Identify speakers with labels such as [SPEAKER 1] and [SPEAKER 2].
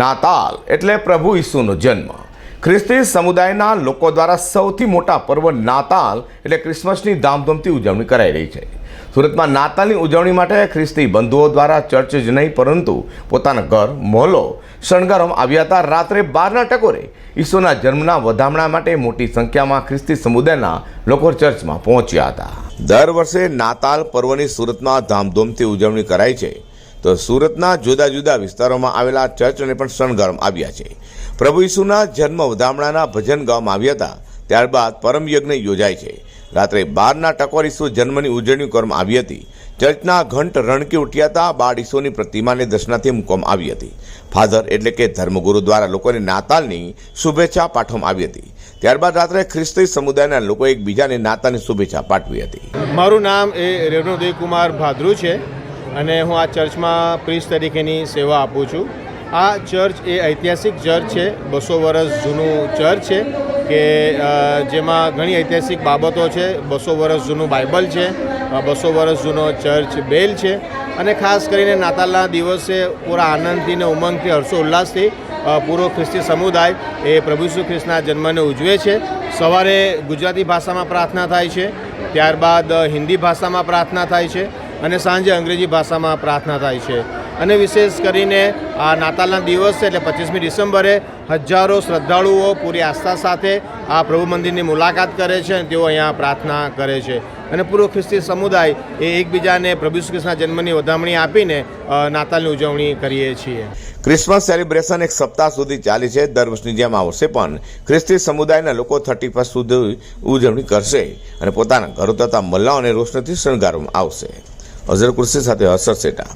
[SPEAKER 1] નાતાલ એટલે પ્રભુ ઈસુનો જન્મ. ખ્રિસ્તી સમુદાયના લોકો દ્વારા સૌથી મોટા પર્વ નાતાલ એટલે ક્રિસમસની ધામધૂમથી ઉજવણી કરાઈ રહી છે. સુરતમાં નાતાલની ઉજવણી માટે ખ્રિસ્તી બંધુઓ દ્વારા ચર્ચ જ નહીં, પરંતુ પોતાના ઘર, મોહલ્લો શણગારવામાં આવ્યા હતા. રાત્રે બારના ટકોરે ઈસુના જન્મના વધામણા માટે મોટી સંખ્યામાં ખ્રિસ્તી સમુદાયના લોકો ચર્ચમાં પહોંચ્યા હતા. દર વર્ષે નાતાલ પર્વની સુરતમાં ધામધૂમથી ઉજવણી કરાય છે. તો સુરતના જુદા જુદા વિસ્તારોમાં આવેલા ચર્ચને પણ શણગારવામાં આવ્યા છે. પ્રભુ ઈસુના જન્મ વધામણાના ભજન ગાવામાં આવ્યા હતા. ત્યારબાદ પરમ યજ્ઞ યોજાય છે. રાત્રે બારના ટકોર ઈસુ જન્મની ઉજવણી કરવામાં આવી હતી. ચર્ચના ઘંટ રણકી ઉઠ્યા હતા. બાળ ઈસુની પ્રતિમાને દર્શનાથી મૂકવામાં આવી હતી. ફાધર એટલે કે ધર્મગુરુ દ્વારા લોકોને નાતાલની શુભેચ્છા પાઠવવામાં આવી હતી. ત્યારબાદ રાત્રે ખ્રિસ્તી સમુદાયના લોકો એકબીજાને નાતાલની શુભેચ્છા પાઠવી હતી.
[SPEAKER 2] મારું નામ એ રેવણુદેવ કુમાર ભાદરુ છે. અને હું આ ચર્ચમાં પ્રીસ તરીકેની સેવા આપું છું. આ ચર્ચ એ ઐતિહાસિક ચર્ચ છે. બસો વર્ષ જૂનું ચર્ચ છે કે જેમાં ઘણી ઐતિહાસિક બાબતો છે. બસો વર્ષ જૂનું બાઇબલ છે. બસો વર્ષ જૂનો ચર્ચ બેલ છે. અને ખાસ કરીને નાતાલના દિવસે પૂરા આનંદથી ને ઉમંગથી હર્ષો ઉલ્લાસથી અ, પૂરો ખ્રિસ્તી સમુદાય એ પ્રભુ શ્રી ખ્રિસ્તના જન્મને ઉજવે છે. સવારે ગુજરાતી ભાષામાં પ્રાર્થના થાય છે. ત્યારબાદ હિન્દી ભાષામાં પ્રાર્થના થાય છે. અને સાંજે અંગ્રેજી ભાષામાં પ્રાર્થના થાય છે. અને વિશેષ કરીને આ નાતાલના દિવસે એટલે પચીસમી ડિસેમ્બરે હજારો શ્રદ્ધાળુઓ પૂરી આસ્થા સાથે આ પ્રભુ મંદિરની મુલાકાત કરે છે અને તેઓ અહીંયા પ્રાર્થના કરે છે. અને પૂર્વ ખ્રિસ્તી સમુદાય એ એકબીજાને પ્રભુ કૃષ્ણના જન્મની વધામણી આપીને નાતાલની ઉજવણી કરીએ છીએ.
[SPEAKER 1] ક્રિસમસ સેલિબ્રેશન એક સપ્તાહ સુધી ચાલે છે. દર વર્ષની જેમ આ વર્ષે પણ ખ્રિસ્તી સમુદાયના લોકો થર્ટી ફર્સ્ટ સુધી ઉજવણી કરશે અને પોતાના ઘરો તથા મલ્લાઓને રોશનીથી શણગારવામાં આવશે. અઝર કુર્સી સાથે હર્ષદ સેટા.